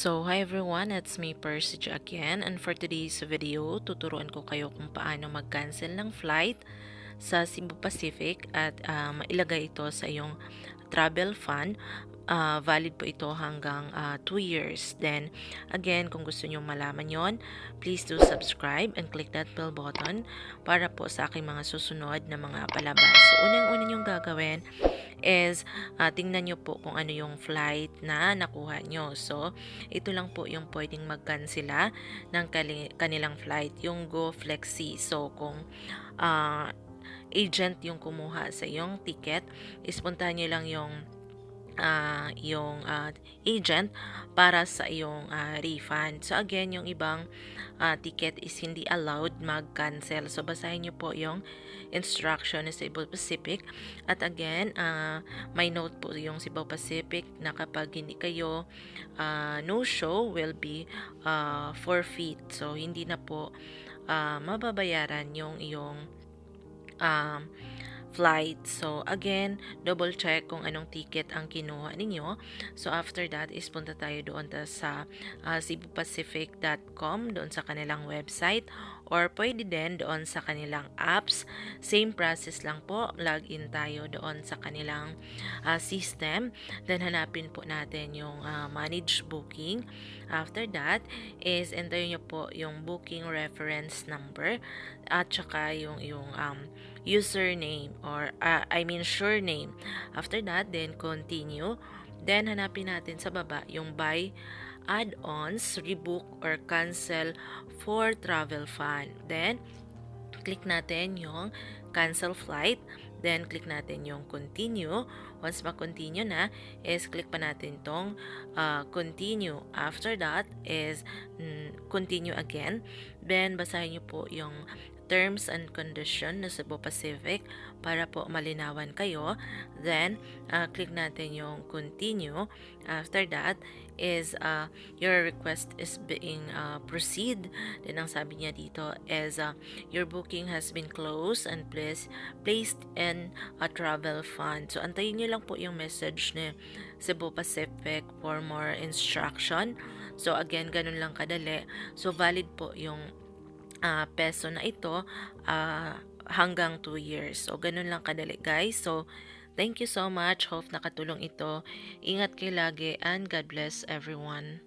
So, hi everyone, it's me Persig again and for today's video, tuturuan ko kayo kung paano mag-cancel ng flight sa Cebu Pacific at ah, mailagay ito sa iyong travel fund. Ah, valid po ito hanggang 2 years. Then, again, kung gusto nyo malaman yon, please do subscribe and click that bell button para po sa aking mga susunod na mga palabas. So, unang-una nyong gagawin is ah, tingnan nyo po kung ano yung flight na nakuha nyo. So, ito lang po yung pwedeng magkansela ng kanilang flight, yung Go Flexi. So, kung ah, agent yung kumuha sa iyong ticket, ispuntahan nyo lang yung ah, yung ah, agent para sa iyong ah, refund. So again, yung ibang ah, ticket is hindi allowed mag-cancel. So basahin nyo po yung instruction ng Cebu Pacific. At again, ah, may note po yung Cebu Pacific na kapag hindi kayo ah, no show will be ah, forfeit. So hindi na po ah, mababayaran yung iyong um, flight. So, again, double check kung anong ticket ang kinuha ninyo. So, after that is punta tayo doon ta sa uh, cebupacific.com, doon sa kanilang website, or pwede din doon sa kanilang apps. Same process lang po, login tayo doon sa kanilang uh, system. Then, hanapin po natin yung uh, manage booking. After that is enter nyo po yung booking reference number at saka yung, yung um, username or uh, I mean sure name. After that, then continue. Then hanapin natin sa baba yung buy add-ons, rebook or cancel for travel fund. Then click natin yung cancel flight. Then, click natin yung continue. Once ma-continue na, is click pa natin tong uh, continue. After that is mm, continue again. Then, basahin nyo po yung terms and condition na Cebu Pacific para po malinawan kayo. Then, uh, click natin yung continue. After that is uh, your request is being uh, proceed. Then, ang sabi niya dito is uh, your booking has been closed and please placed in a travel fund. So, antayin niyo lang po yung message ni Cebu Pacific for more instruction. So, again, ganun lang kadali. So, valid po yung ah, peso na ito ah, hanggang 2 years. So, ganun lang kadali guys. So, thank you so much. Hope nakatulong ito. Ingat kayo lagi and God bless everyone.